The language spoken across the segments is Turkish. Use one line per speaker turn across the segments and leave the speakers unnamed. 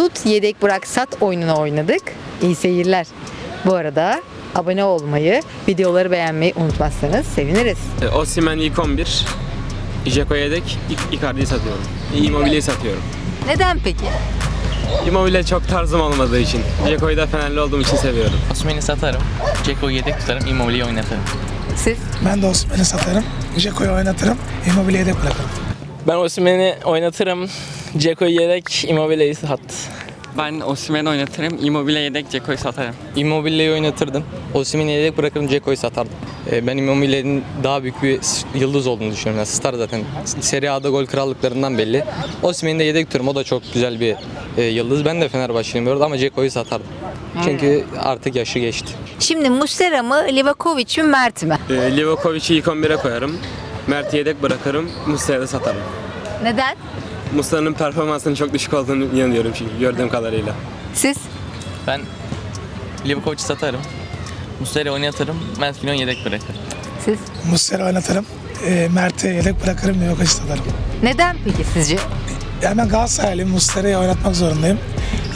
tut yedek bırak sat oyununu oynadık. İyi seyirler. Bu arada abone olmayı, videoları beğenmeyi unutmazsanız seviniriz.
E, Osimhen ilk 11. Jeko yedek, Icardi'yi satıyorum. Immobile'yi satıyorum.
Neden peki?
Immobile çok tarzım olmadığı için. Jeko'yu da Fenerli olduğum için seviyorum.
Osman'ı satarım. Ceko'yu yedek tutarım. Immobile'yi oynatırım.
Siz?
Ben de Osman'ı satarım. Jeko'yu oynatırım. Immobile'yi yedek bırakırım.
Ben Osimhen'i oynatırım. Ceko'yu yedek, Immobile'yi sat.
Ben Osimhen'i oynatırım. Immobile yedek Ceko'yu satarım.
Immobile'yi oynatırdım. Osimhen'i yedek bırakırım, Ceko'yu satardım. Ee, Ben Immobile'nin daha büyük bir yıldız olduğunu düşünüyorum. Yani star zaten. Serie A'da gol krallıklarından belli. Osimhen'i de yedek tutuyorum. O da çok güzel bir e, yıldız. Ben de Fenerbahçeliyim bu arada ama Ceko'yu satardım. Çünkü artık yaşı geçti.
Şimdi Muslera mı, Livakovic mi, Mert mi?
E, Livakovic'i ilk 11'e koyarım. Mert'i yedek bırakırım. Muslera'yı da satarım.
Neden?
Muslera'nın performansının çok düşük olduğunu inanıyorum çünkü gördüğüm kadarıyla.
Siz?
Ben Livakovic'i satarım. Muslera'yı oynatırım. Mert Günok'u yedek bırakırım.
Siz?
Muslera oynatırım. E, Mert'i yedek bırakırım. Livakovic'i satarım.
Neden peki sizce?
Yani ben Galatasaraylıyım. Muslera'yı oynatmak zorundayım.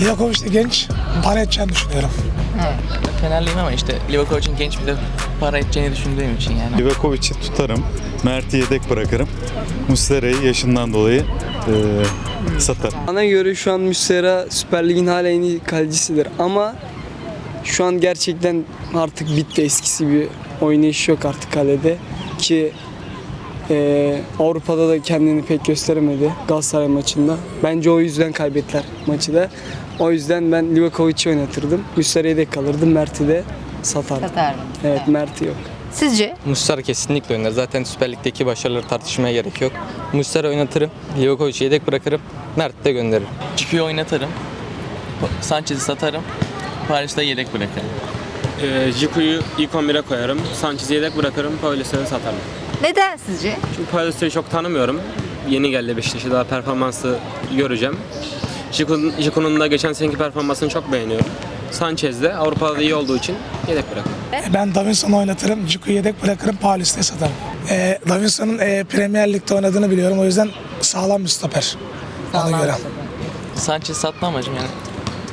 Livakovic de genç. Para edeceğini düşünüyorum.
Ben Fenerliyim ama işte Livakovic'in genç bir de para edeceğini düşündüğüm için yani.
Livakovic'i tutarım. Mert'i yedek bırakırım. Muslera'yı yaşından dolayı e, satarım.
Bana göre şu an Muslera Süper Lig'in hala en iyi kalecisidir ama şu an gerçekten artık bitti eskisi bir oynayış yok artık kalede ki e, Avrupa'da da kendini pek gösteremedi Galatasaray maçında. Bence o yüzden kaybettiler maçı da. O yüzden ben Livakovic'i oynatırdım. Muslera'yı de kalırdım. Mert'i de satardım.
Satardım.
Evet Mert'i yok.
Sizce?
Muslera kesinlikle oynar. Zaten Süper Lig'deki başarıları tartışmaya gerek yok. Muslera oynatırım. Livakovic'i yedek bırakırım. Mert'i de gönderirim.
Ceko'yu oynatırım. Sanchez'i satarım. Paris'te yedek bırakırım.
E, Jeko'yu ilk 11'e koyarım. Sanchez'i yedek bırakırım. Paulus'u satarım.
Neden sizce?
Çünkü Paulus'u çok tanımıyorum. Yeni geldi Beşiktaş'a daha performansı göreceğim. Jeko'nun da geçen seneki performansını çok beğeniyorum. Sanchez de Avrupa'da iyi olduğu için yedek bırakırım.
E, Ben Davinson'u oynatırım. Jeko'yu yedek bırakırım. Paulus'u satarım. E, Davinson'un e, Premier Lig'de oynadığını biliyorum. O yüzden sağlam bir stoper. Ona göre.
Sanchez satma amacım yani.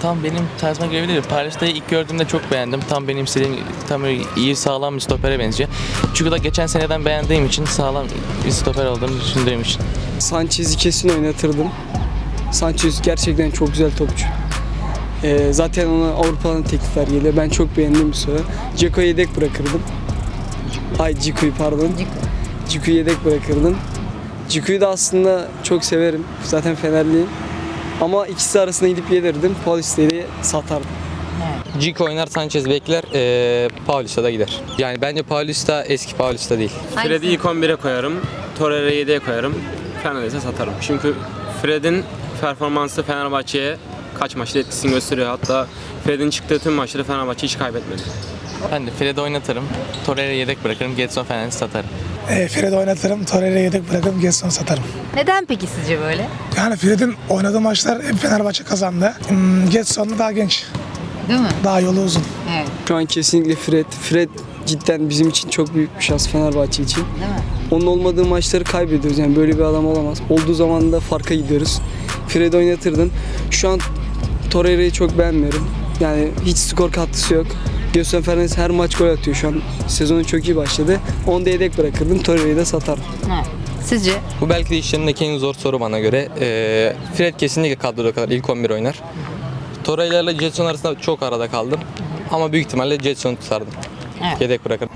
Tam benim tarzıma göre değil. Paris'te ilk gördüğümde çok beğendim. Tam benim istediğim, tam böyle iyi sağlam bir stopere benziyor. çünkü da geçen seneden beğendiğim için sağlam bir stoper olduğunu düşündüğüm için.
Sanchez'i kesin oynatırdım. Sanchez gerçekten çok güzel topçu. Ee, zaten ona Avrupa'dan teklifler geliyor. Ben çok beğendiğim bir soru. Ceko'yu yedek bırakırdım. Ay Ciku'yu pardon. Ciku'yu yedek bırakırdım. Ciku'yu da aslında çok severim. Zaten Fenerliyim. Ama ikisi arasında gidip yedirdim. Polisleri satardım.
Cik oynar, Sanchez bekler. E, Paulus'a da gider. Yani bence Paulus da eski Paulus da değil.
Fred'i ilk 11'e koyarım. Torreira'yı yedeğe koyarım. Fernandes'e satarım. Çünkü Fred'in performansı Fenerbahçe'ye kaç maçta etkisini gösteriyor. Hatta Fred'in çıktığı tüm maçları Fenerbahçe hiç kaybetmedi.
Ben de Fred'i oynatırım. Torreira'yı yedek bırakırım. Getson Fernandes'i satarım.
E, Fred'i oynatırım. Torreira'yı yedek bırakırım. Getson'u satarım.
Neden peki sizce böyle?
Yani Fred'in oynadığı maçlar hep Fenerbahçe kazandı. Hmm, Getson da daha genç.
Değil mi?
Daha yolu uzun.
Evet.
Şu an kesinlikle Fred. Fred cidden bizim için çok büyük bir şans Fenerbahçe için.
Değil mi?
Onun olmadığı maçları kaybediyoruz. Yani böyle bir adam olamaz. Olduğu zaman da farka gidiyoruz. Fred oynatırdın. Şu an Torreira'yı çok beğenmiyorum. Yani hiç skor katkısı yok. Gökhan Fernandes her maç gol atıyor şu an. Sezonu çok iyi başladı. Onu da yedek bırakırdım. Torreira'yı da satardım.
Evet. Sizce?
Bu belki de işlerindeki en zor soru bana göre. Ee, Fred kesinlikle kadroda kadar ilk 11 oynar. Torreira ile Jetson arasında çok arada kaldım. Ama büyük ihtimalle Jetson'u tutardım.
Evet.
Yedek bırakırım.